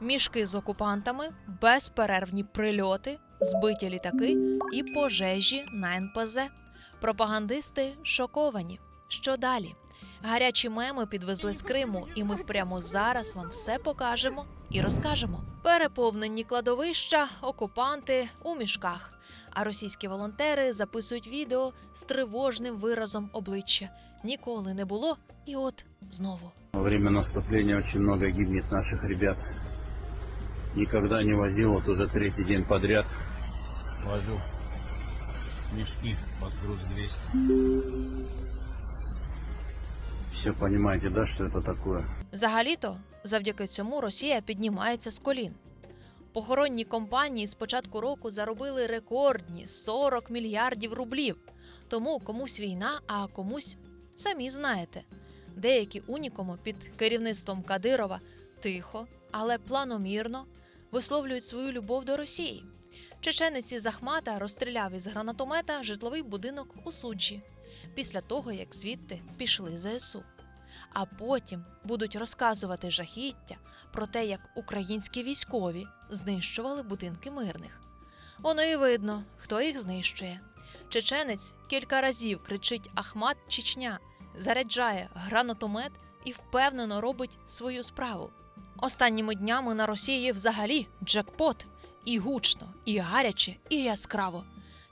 Мішки з окупантами, безперервні прильоти, збиті літаки і пожежі на НПЗ. Пропагандисти шоковані. Що далі? Гарячі меми підвезли з Криму, і ми прямо зараз вам все покажемо і розкажемо. Переповнені кладовища, окупанти у мішках. А російські волонтери записують відео з тривожним виразом обличчя. Ніколи не було, і от знову. Во время наступления очень много гибнет наших ребят. Никогда не возил, вот уже третий день подряд. Вожу мешки под груз 200. Все понимаете, да, что это такое? Взагалі-то, завдяки цьому Росія піднімається з колін. Похоронні компанії з початку року заробили рекордні 40 мільярдів рублів. Тому комусь війна, а комусь самі знаєте. Деякі унікуми під керівництвом Кадирова тихо, але планомірно висловлюють свою любов до Росії. Чеченець із Ахмата розстріляв із гранатомета житловий будинок у суджі після того, як звідти пішли ЗСУ. А потім будуть розказувати жахіття про те, як українські військові знищували будинки мирних. Воно і видно, хто їх знищує. Чеченець кілька разів кричить Ахмат Чечня, заряджає гранатомет і впевнено робить свою справу. Останніми днями на Росії взагалі джекпот і гучно, і гаряче, і яскраво.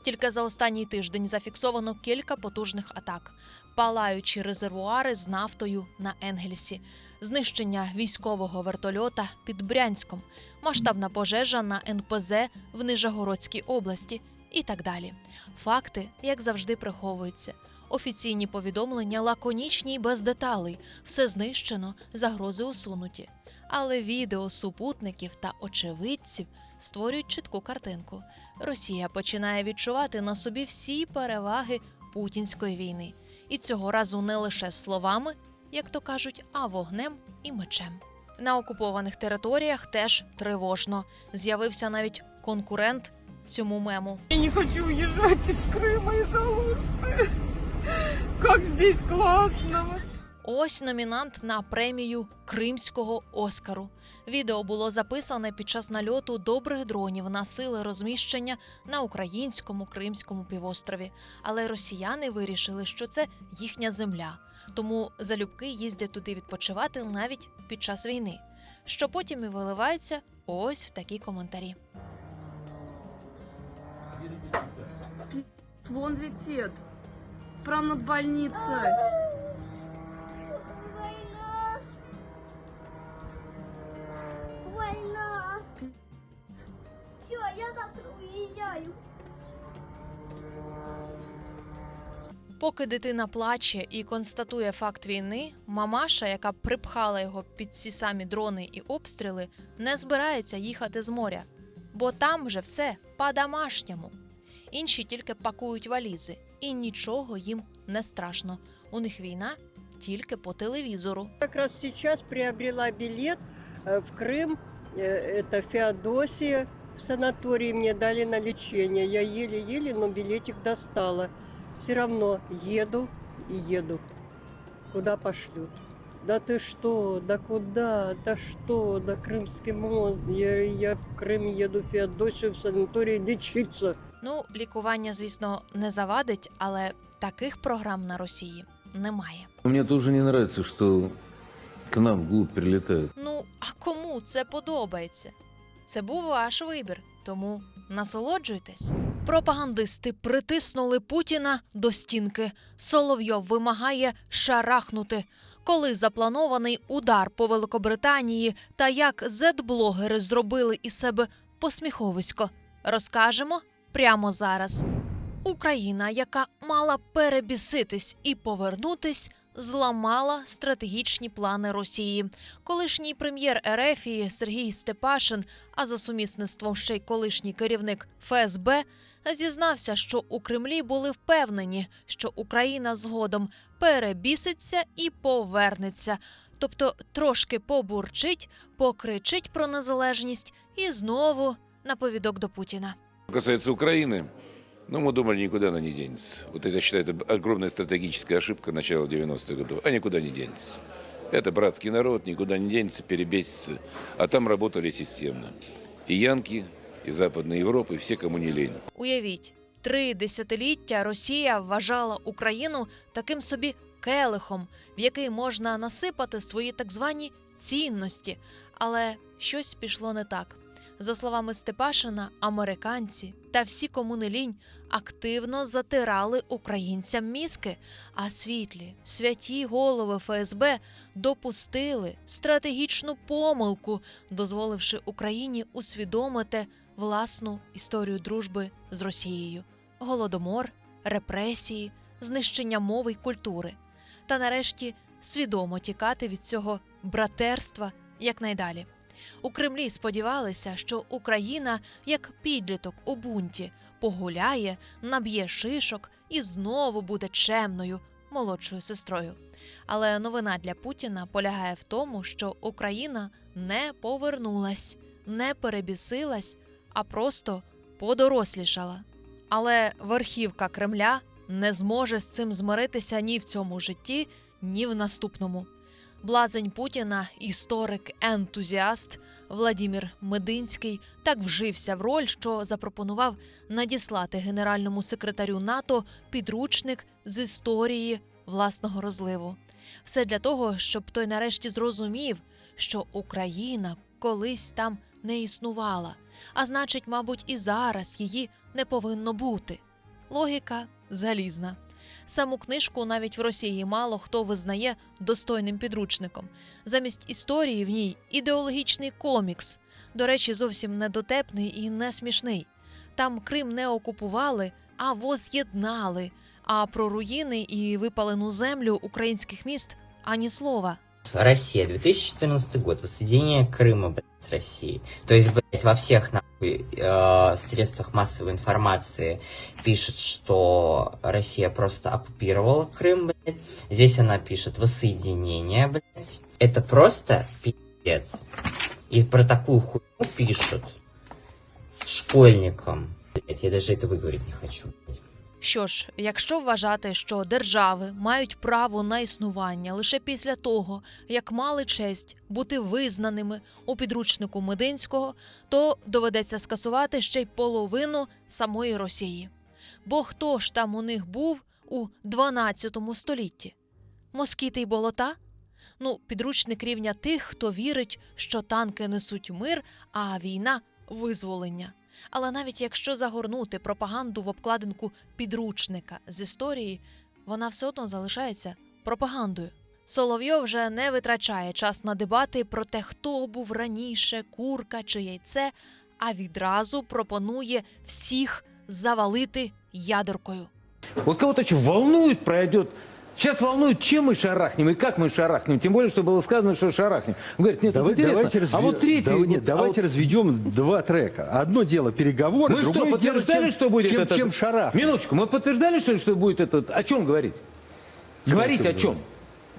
Тільки за останній тиждень зафіксовано кілька потужних атак, палаючі резервуари з нафтою на Енгельсі, знищення військового вертольота під Брянськом, масштабна пожежа на НПЗ в Нижегородській області і так далі. Факти, як завжди, приховуються. Офіційні повідомлення лаконічні й без деталей, все знищено, загрози усунуті. Але відео супутників та очевидців створюють чітку картинку. Росія починає відчувати на собі всі переваги путінської війни, і цього разу не лише словами, як то кажуть, а вогнем і мечем. На окупованих територіях теж тривожно. З'явився навіть конкурент цьому мему. Я не хочу уезжать из Крыма из Алушты. Как здесь классно. Ось номінант на премію Кримського Оскару. Відео було записане під час нальоту добрих дронів на сили розміщення на українському Кримському півострові. Але росіяни вирішили, що це їхня земля, тому залюбки їздять туди відпочивати навіть під час війни. Що потім і виливається ось в такі коментарі. Вон летит. Прям над больницей. Поки дитина плаче і констатує факт війни, мамаша, яка припхала його під ці самі дрони і обстріли, не збирається їхати з моря, бо там вже все по-домашньому. Інші тільки пакують валізи, і нічого їм не страшно. У них війна тільки по телевізору. Как раз сейчас приобрела билет э, в Крым. Э, Это Феодосия. В санатории мне дали на лечение. Я еле-еле, но билетик достала. Все равно еду и еду. Куда пошлют. Да ты что, да куда, да что, да Крымский мост. Я, я в Крым еду в Феодосию в санаторий лечиться. Ну, лікування, звісно, не завадить, але таких програм на Росії немає. Мне тоже не нравится, что к нам вглубь прилетают. Ну, а кому це подобається? Це був ваш вибір, тому насолоджуйтесь. Пропагандисти притиснули Путіна до стінки. Соловйов вимагає шарахнути. Коли запланований удар по Великобританії та як зет-блогери зробили із себе посміховисько, розкажемо прямо зараз. Україна, яка мала перебіситись і повернутись, зламала стратегічні плани Росії. Колишній прем'єр Ерефії Сергій Степашин, а за сумісництвом ще й колишній керівник ФСБ, зізнався, що у Кремлі були впевнені, що Україна згодом перебіситься і повернеться. Тобто трошки побурчить, покричить про незалежність і знову на повідок до Путіна. Что касается Украины, ну, мы думали, никуда она не денется. Вот это, я считаю, это огромная стратегическая ошибка начала 90-х годов. А никуда не денется. Это братский народ, никуда не денется, перебесится. А там работали системно. И Янки, и Западная Европа, и все, кому не лень. Уявіть, три десятиліття Росія вважала Україну таким собі келихом, в який можна насипати свої так звані цінності, але щось пішло не так. За словами Степашина, американці та всі, кому не лінь, активно затирали українцям мізки, а світлі, святі голови ФСБ допустили стратегічну помилку, дозволивши Україні усвідомити власну історію дружби з Росією, голодомор, репресії, знищення мови й культури, та нарешті свідомо тікати від цього братерства якнайдалі. У Кремлі сподівалися, що Україна, як підліток у бунті, погуляє, наб'є шишок і знову буде чемною молодшою сестрою. Але новина для Путіна полягає в тому, що Україна не повернулась, не перебісилась, а просто подорослішала. Але верхівка Кремля не зможе з цим змиритися ні в цьому житті, ні в наступному. Блазень Путіна, історик-ентузіаст Владімір Мединський так вжився в роль, що запропонував надіслати генеральному секретарю НАТО підручник з історії власного розливу. Все для того, щоб той нарешті зрозумів, що Україна колись там не існувала, а значить, мабуть, і зараз її не повинно бути. Логіка залізна. Саму книжку навіть в Росії мало хто визнає достойним підручником. Замість історії в ній ідеологічний комікс. До речі, зовсім недотепний і не смішний. Там Крим не окупували, а воз'єднали. А про руїни і випалену землю українських міст ані слова. Россия, 2014 год, воссоединение Крыма, блядь, с Россией. То есть, блядь, во всех, нахуй, э, средствах массовой информации пишет, что Россия просто оккупировала Крым, блядь. Здесь она пишет воссоединение, блядь. Это просто пиздец. И про такую хуйню пишут школьникам. Блядь, я даже это выговорить не хочу, блядь. Що ж, якщо вважати, що держави мають право на існування лише після того, як мали честь бути визнаними у підручнику Мединського, то доведеться скасувати ще й половину самої Росії. Бо хто ж там у них був у 12 столітті? Москіти й болота? Ну, підручник рівня тих, хто вірить, що танки несуть мир, а війна визволення. Але навіть якщо загорнути пропаганду в обкладинку підручника з історії, вона все одно залишається пропагандою. Соловйов вже не витрачає час на дебати про те, хто був раніше, курка чи яйце, а відразу пропонує всіх завалити ядеркою. Вот кого-то волнует, пройдет. Сейчас волнует, чем мы шарахнем и как мы шарахнем. Тем более, что было сказано, что шарахнем. Он говорит, нет, Давай- это интересно. давайте разве- А вот третий... да- нет, вот- а давайте вот- разведем два трека. Одно дело переговоры, Мы что, другое дело, подтверждали, чем, что будет чем, этот... чем шарах. Минуточку, мы подтверждали, что ли, что будет этот... О чем говорить? Говорить о чем чем?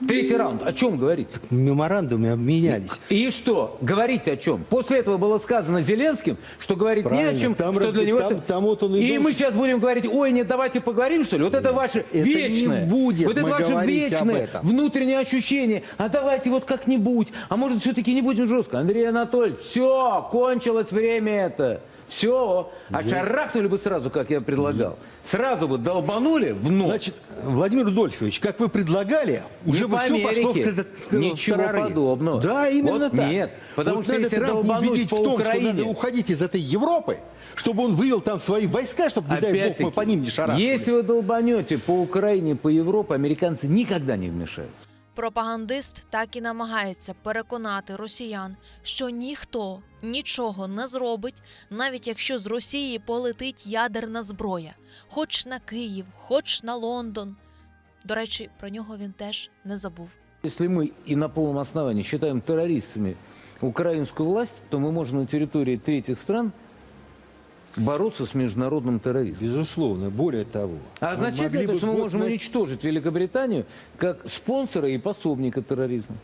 Третий раунд. О чем говорить? Меморандумы обменялись. И что? Говорить о чем? После этого было сказано Зеленским, что говорить не о Правильно. чем, Там что разби- для него... там- это- там вот он и и должен- мы сейчас будем говорить, ой, нет, давайте поговорим, что ли? Вот это ваше не вечное. будет вот это мы ваше говорить об вечное этом. внутреннее ощущение. А давайте вот как-нибудь. А может, все-таки не будем жестко? Андрей Анатольевич, все, кончилось время это. Все. А шарахнули бы сразу, как я предлагал. Сразу бы долбанули в нос. Значит, Владимир Рудольфович, как вы предлагали, уже Не бы все пошло в, Америке. т- т- в Ничего тарары. подобного. Да, именно Вот так. нет, потому Вот что надо если Трампа убедить по в том, Украине- что надо уходить из этой Европы, чтобы он вывел там свои войска, чтобы, не дай бог, мы по ним не шарахнули. Если вы долбанете по Украине, по Европе, американцы никогда не вмешаются. Пропагандист так і намагається переконати росіян, що ніхто нічого не зробить, навіть якщо з Росії полетить ядерна зброя, хоч на Київ, хоч на Лондон. До речі, про нього він теж не забув. Если мы и на полном основании считаем террористами украинскую власть, то мы можем на территории третьих стран бороться с международным терроризмом. Безусловно, более того. А мы означает могли ли это, бы что мы год можем на- уничтожить Великобританию как спонсора и пособника терроризма?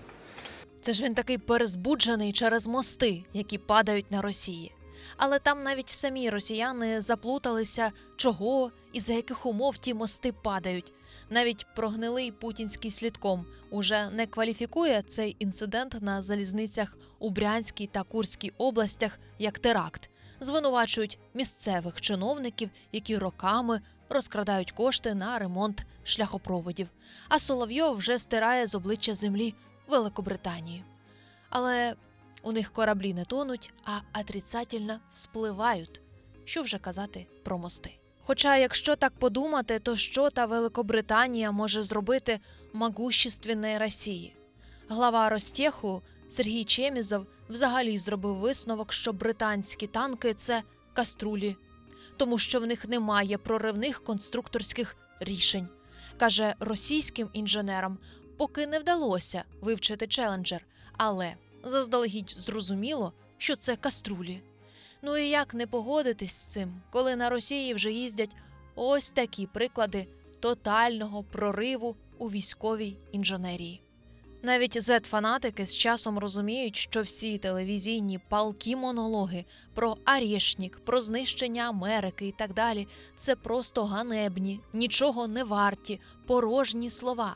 Це ж він такий перезбуджений через мости, які падають на Росії. Але там навіть самі росіяни заплуталися, чого і за яких умов ті мости падають. Навіть прогнилий путінський слідком уже не кваліфікує цей інцидент на залізницях у Брянській та Курській областях як теракт. Звинувачують місцевих чиновників, які роками розкрадають кошти на ремонт шляхопроводів. А Соловйов вже стирає з обличчя землі Великобританію. Але у них кораблі не тонуть, а отрицательно спливають. Що вже казати про мости. Хоча, якщо так подумати, то що та Великобританія може зробити могущественної Росії? Глава Ростеху Сергій Чемізов взагалі зробив висновок, що британські танки це каструлі, тому що в них немає проривних конструкторських рішень. Каже, російським інженерам поки не вдалося вивчити челенджер, але заздалегідь зрозуміло, що це каструлі. Ну і як не погодитись з цим, коли на Росії вже їздять ось такі приклади тотального прориву у військовій інженерії. Навіть зет-фанатики з часом розуміють, що всі телевізійні палкі монологи про Арєшнік, про знищення Америки і так далі це просто ганебні, нічого не варті, порожні слова.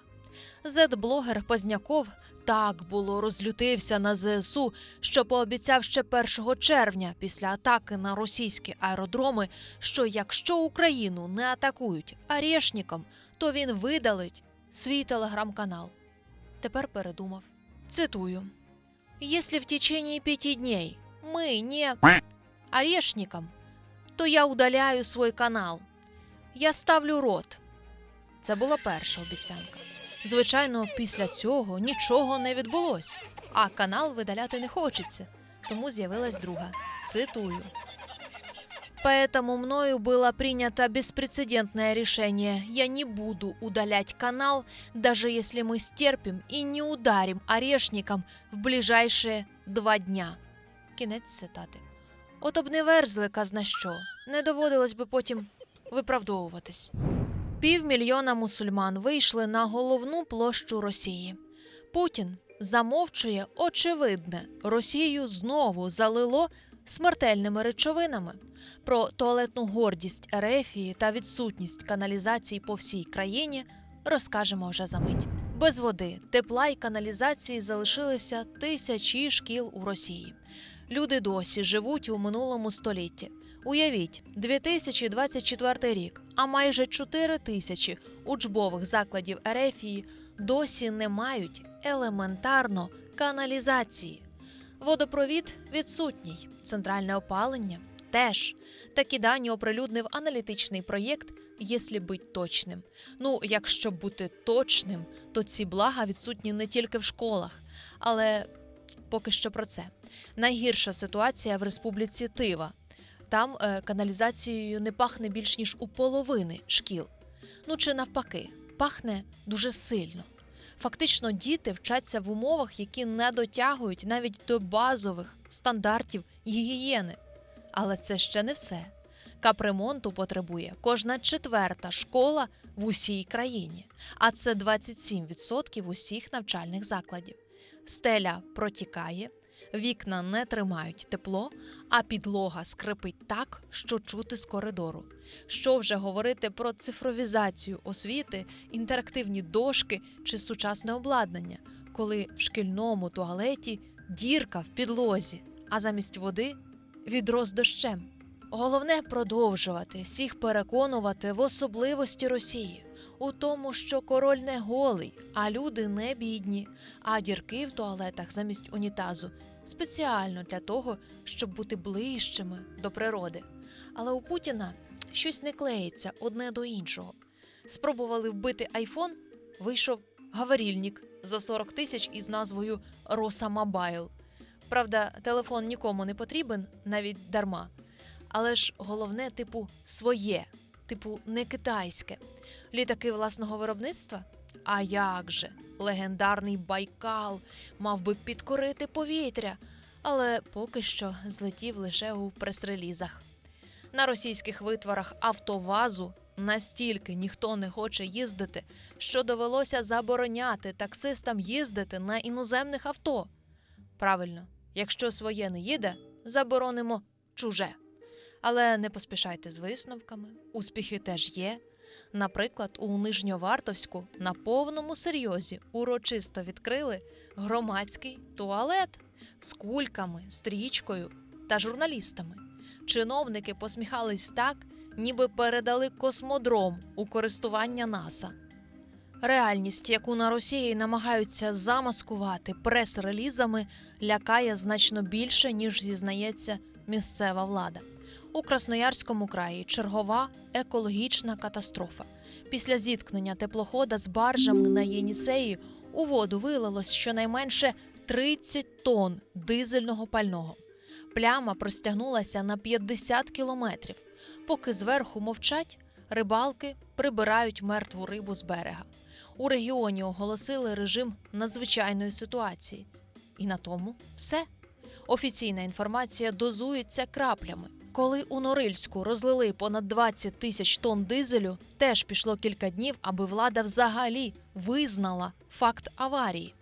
Зет-блогер Позняков так було розлютився на ЗСУ, що пообіцяв ще 1 червня після атаки на російські аеродроми, що якщо Україну не атакують Арєшніком, то він видалить свій телеграм-канал. Тепер передумав. Цитую: «Если в течение пяти дней мы не орешником, то я удаляю свой канал. Я ставлю рот. Це була перша обіцянка. Звичайно, після цього нічого не відбулось, а канал видаляти не хочеться, тому з'явилась друга. Цитую. Поэтому мною было принято беспрецедентное решение. Я не буду удалять канал, даже если мы стерпим и не ударим орешником в ближайшие два дня. Кінець цитати. От б не верзли казна що, не доводилось би потім виправдовуватись. Півмільйона мусульман вийшли на головну площу Росії. Путін замовчує очевидне, Росію знову залило смертельними речовинами. Про туалетну гордість Ерефії та відсутність каналізації по всій країні розкажемо вже за мить. Без води, тепла і каналізації залишилися тисячі шкіл у Росії. Люди досі живуть у минулому столітті. Уявіть, 2024 рік, а майже 4 тисячі учбових закладів Ерефії досі не мають елементарно каналізації. Водопровід відсутній, центральне опалення теж. Такі дані оприлюднив аналітичний проєкт «Єслі бить точним. Ну, якщо бути точним, то ці блага відсутні не тільки в школах, але поки що про це. Найгірша ситуація в республіці Тива. Там е, каналізацією не пахне більш ніж у половини шкіл. Ну чи навпаки, пахне дуже сильно. Фактично, діти вчаться в умовах, які не дотягують навіть до базових стандартів гігієни. Але це ще не все. Капремонту потребує кожна четверта школа в усій країні, а це 27% усіх навчальних закладів. Стеля протікає, вікна не тримають тепло, а підлога скрипить так, що чути з коридору. Що вже говорити про цифровізацію освіти, інтерактивні дошки чи сучасне обладнання, коли в шкільному туалеті дірка в підлозі, а замість води відро з дощем. Головне продовжувати всіх переконувати в особливості Росії, у тому, що король не голий, а люди не бідні, а дірки в туалетах замість унітазу спеціально для того, щоб бути ближчими до природи. Але у Путіна щось не клеїться одне до іншого. Спробували вбити айфон, вийшов гаварільник за 40 тисяч із назвою Роса Мобайл. Правда, телефон нікому не потрібен, навіть дарма. Але ж головне, типу, своє, типу, не китайське. Літаки власного виробництва? А як же? Легендарний Байкал мав би підкорити повітря, але поки що злетів лише у прес-релізах. На російських витворах автовазу настільки ніхто не хоче їздити, що довелося забороняти таксистам їздити на іноземних авто. Правильно, якщо своє не їде, заборонимо чуже. Але не поспішайте з висновками, успіхи теж є. Наприклад, у Нижньовартовську на повному серйозі урочисто відкрили громадський туалет з кульками, стрічкою та журналістами. Чиновники посміхались так, ніби передали космодром у користування НАСА. Реальність, яку на Росії намагаються замаскувати прес-релізами, лякає значно більше, ніж зізнається місцева влада. У Красноярському краї чергова екологічна катастрофа. Після зіткнення теплохода з баржами на Єнісеї у воду вилилось щонайменше 30 тонн дизельного пального. Пляма простягнулася на 50 кілометрів. Поки зверху мовчать, рибалки прибирають мертву рибу з берега. У регіоні оголосили режим надзвичайної ситуації. І на тому все. Офіційна інформація дозується краплями. Коли у Норильську розлили понад 20 тисяч тонн дизелю, теж пішло кілька днів, аби влада взагалі визнала факт аварії.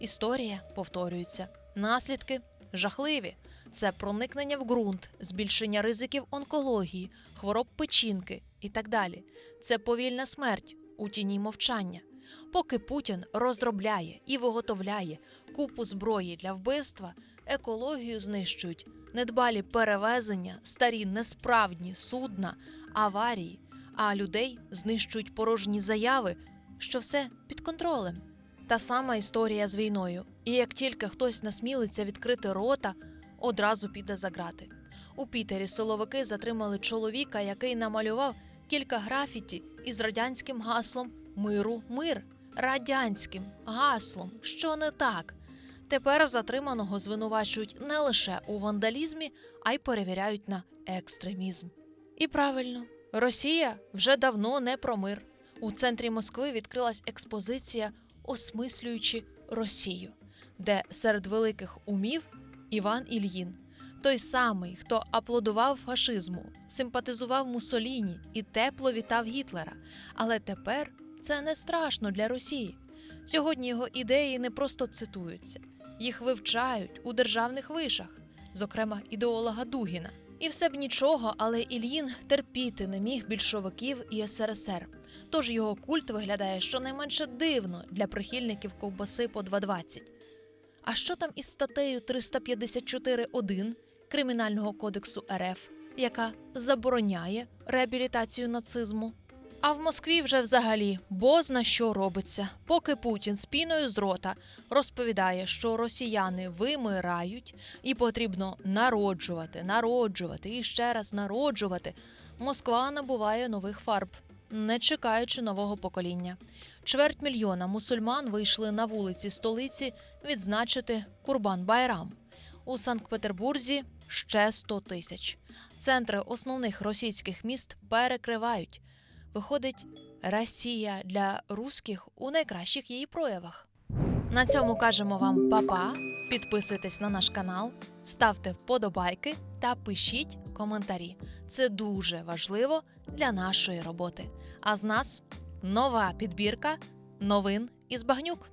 Історія повторюється. Наслідки жахливі. Це проникнення в ґрунт, збільшення ризиків онкології, хвороб печінки і так далі. Це повільна смерть у тіні мовчання. Поки Путін розробляє і виготовляє купу зброї для вбивства, екологію знищують недбалі перевезення, старі несправдні судна, аварії, а людей знищують порожні заяви, що все під контролем. Та сама історія з війною. І як тільки хтось насмілиться відкрити рота, одразу піде за грати. У Пітері силовики затримали чоловіка, який намалював кілька графіті із радянським гаслом Миру мир. Радянським гаслом, що не так. Тепер затриманого звинувачують не лише у вандалізмі, а й перевіряють на екстремізм. І правильно, Росія вже давно не про мир. У центрі Москви відкрилась експозиція, осмислюючи Росію, де серед великих умів Іван Ільїн, той самий, хто аплодував фашизму, симпатизував Муссоліні і тепло вітав Гітлера. Але тепер це не страшно для Росії. Сьогодні його ідеї не просто цитуються, їх вивчають у державних вишах, зокрема ідеолога Дугіна. І все б нічого, але Ільїн терпіти не міг більшовиків і СРСР. Тож його культ виглядає щонайменше дивно для прихильників ковбаси по 2.20. А що там із статтею 354.1 Кримінального кодексу РФ, яка забороняє реабілітацію нацизму? А в Москві вже взагалі бозна що робиться, поки Путін з піною з рота розповідає, що росіяни вимирають і потрібно народжувати, народжувати і ще раз народжувати. Москва набуває нових фарб, не чекаючи нового покоління. Чверть мільйона мусульман вийшли на вулиці столиці відзначити Курбан Байрам. У Санкт-Петербурзі ще 100 тисяч. Центри основних російських міст перекривають. Виходить, Росія для русських у найкращих її проявах. На цьому кажемо вам па-па, Підписуйтесь на наш канал, ставте вподобайки та пишіть коментарі. Це дуже важливо для нашої роботи. А з нас нова підбірка новин із багнюк.